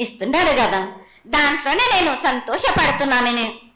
ఇస్తున్నాడు కదా. దాంట్లోనే నేను సంతోషపడుతున్నాను నేను